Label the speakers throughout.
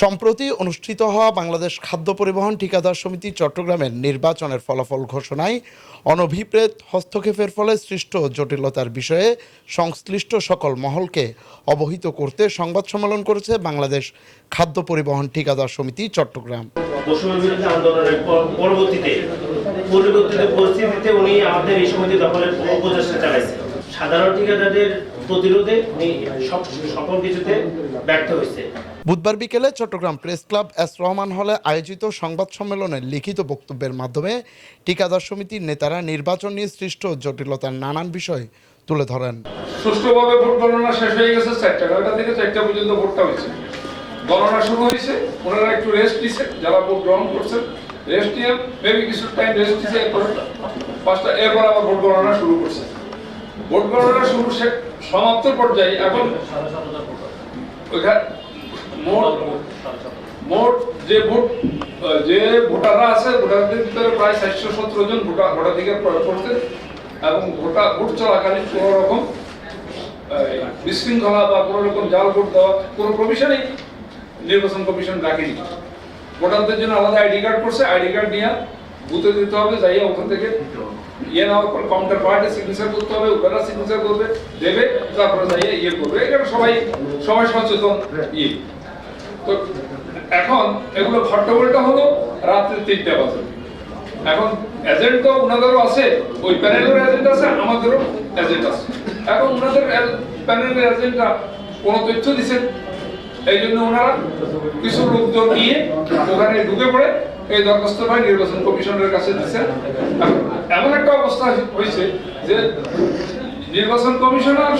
Speaker 1: সম্প্রতি অনুষ্ঠিত হওয়া বাংলাদেশ খাদ্য পরিবহন ঠিকাদার সমিতি চট্টগ্রামের নির্বাচনের ফলাফল ঘোষণায় অনভিপ্রেত হস্তক্ষেপের ফলে সৃষ্ট জটিলতার বিষয়ে সংশ্লিষ্ট সকল মহলকে অবহিত করতে সংবাদ সম্মেলন করেছে বাংলাদেশ খাদ্য পরিবহন ঠিকাদার সমিতি চট্টগ্রাম।
Speaker 2: সাধারণ ঠিকাদারদের প্রতিরোধে উনি সব সকল কিছুতে ব্যর্থ হয়েছে।
Speaker 1: বুধবার বিকেলে Chittagong press club S Rahman হলে আয়োজিত সংবাদ সম্মেলনে লিখিত বক্তব্যের মাধ্যমে ঠিকাদার সমিতির নেতারা নির্বাচন নিয়ে সৃষ্ট জটিলতার নানান বিষয় তুলে ধরেন।
Speaker 3: সুষ্ঠুভাবে ভোট গণনা শেষ হয়ে গেছে চারটা নয়টা থেকে চারটা পর্যন্ত ভোটটা হয়েছে। গণনা শুরু হয়েছে ওনারা একটু রেস্ট নিছে যারা ভোট গ্রহণ করছেন। রেস্ট নিয়ে মেবি কিছু টাইম রেস্ট নিছে এরপর পাঁচটা এরপর আবার ভোট গণনা শুরু করছে। ভোট গণনা শুরু সে- সমাপ্তির পর্যায়ে এখন মোট যে ভোট যে ভোটাররা আছে ভোটারদের ভিতরে প্রায় চারশো সতেরো জন ভোটার ভোটাধিকার প্রয়োগ করতে এবং ভোটা ভোট চলাকালীন কোনো রকম বিশৃঙ্খলা বা কোনো রকম জাল ভোট দেওয়া কোনো প্রভিশনই নির্বাচন কমিশন রাখেনি ভোটারদের জন্য আলাদা আইডি কার্ড করছে আইডি কার্ড নিয়ে বুথে দিতে হবে, যাইয়া ওখান থেকে ইয়ে নেওয়ার পর কাউন্টার পার্টে সিগনেচার করতে হবে সিগনেচার করবে, দেবে, তারপরে যাইয়া ইয়ে করবে। এখানে সবাই সবাই সচেতন ইয়ে তো এখন এগুলো হলো তিনটা বাজে। এখন এজেন্ট তো ওনাদেরও আছে, ওই প্যানেলের এজেন্ট আছে, আমাদেরও এজেন্ট আছে। এখন ওনাদের প্যানেলের এজেন্টরা কোনো তথ্য দিচ্ছেন এই জন্য ওনারা কিছু লোকজন নিয়ে ওখানে ঢুকে পড়ে এই দরখাস্তটা নির্বাচন কমিশনের কাছে এখন এমন একটা অবস্থা হয়েছে যে নির্বাচন কমিশনার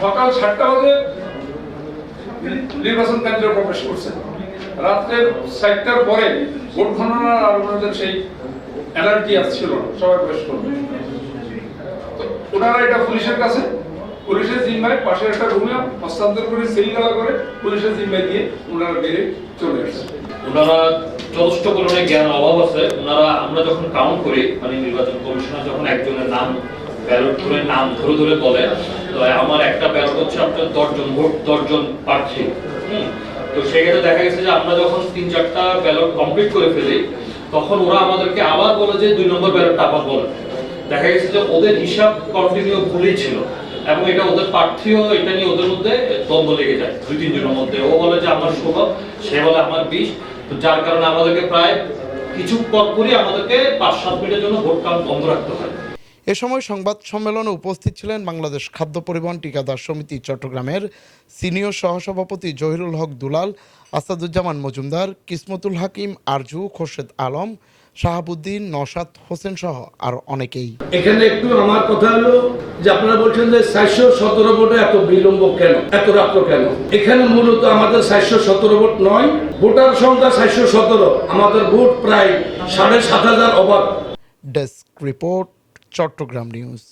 Speaker 3: সকাল সাতটা বাজে নির্বাচন কেন্দ্রে প্রবেশ করছে। রাত্রের চারটার পরে ভোট গণনার আর সেই এনার্জি আসছিল সবাই প্রবেশ করবে ওনারা এটা পুলিশের কাছে পুলিশের জিম্মায় পাশে একটা রুমে হস্তান্তর করে সিল দেওয়া করে পুলিশের জিম্মায় দিয়ে ওনারা বেরিয়ে চলে আসছে
Speaker 4: ওনারা যথেষ্ট পরিমাণে জ্ঞান অভাব আছে। ওনারা, আমরা যখন কাউন্ট করি মানে নির্বাচন কমিশনার যখন একজনের নাম ব্যালট করে নাম ধরে ধরে বলে, তো আমার একটা ব্যালট হচ্ছে আপনার দশজন ভোট দশজন তো সেক্ষেত্রে দেখা গেছে যে আমরা যখন তিন চারটা ব্যালট কমপ্লিট করে ফেলি, তখন ওরা আমাদেরকে আবার বলে যে দুই নম্বর ব্যালটটা আবার বলে। দেখা গেছে যে ওদের হিসাব কন্টিনিউ ভুলই ছিল। এবং এটা ওদের প্রার্থীও এটা নিয়ে ওদের মধ্যে দ্বন্দ্ব লেগে যায়, দুই তিনজনের মধ্যে। ও বলে যে, আমার ষোলো সে বলে, আমার বিশ তো যার কারণে আমাদেরকে প্রায় কিছু পরপরই আমাদেরকে পাঁচ সাত মিনিটের জন্য ভোট কাউন্ট বন্ধ রাখতে হয়।
Speaker 1: এ সময় সংবাদ সম্মেলনে উপস্থিত ছিলেন বাংলাদেশ খাদ্য পরিবহন টিকাদার সমিতি চট্টগ্রামের সিনিয়র সহসভাপতি জহিরুল হক দুলাল, আসাদুজ্জামান মজুমদার, কিসমতুল হাকিম, আরজু খোরশেদ আলম শাহাবুদ্দিন নসাদ হোসেন সহ আর অনেকেই।
Speaker 5: এখানে একটু আমার কথা হলো যে আপনারা বলছেন যে চারশো সতেরো ভোটে এত বিলম্ব কেন? এত রাত্র কেন? এখানে মূলত আমাদের চারশো সতেরো ভোট নয় ভোটার সংখ্যা চারশো সতেরো। আমাদের ভোট প্রায় সাড়ে সাত হাজার over
Speaker 1: desk report Chittagong news.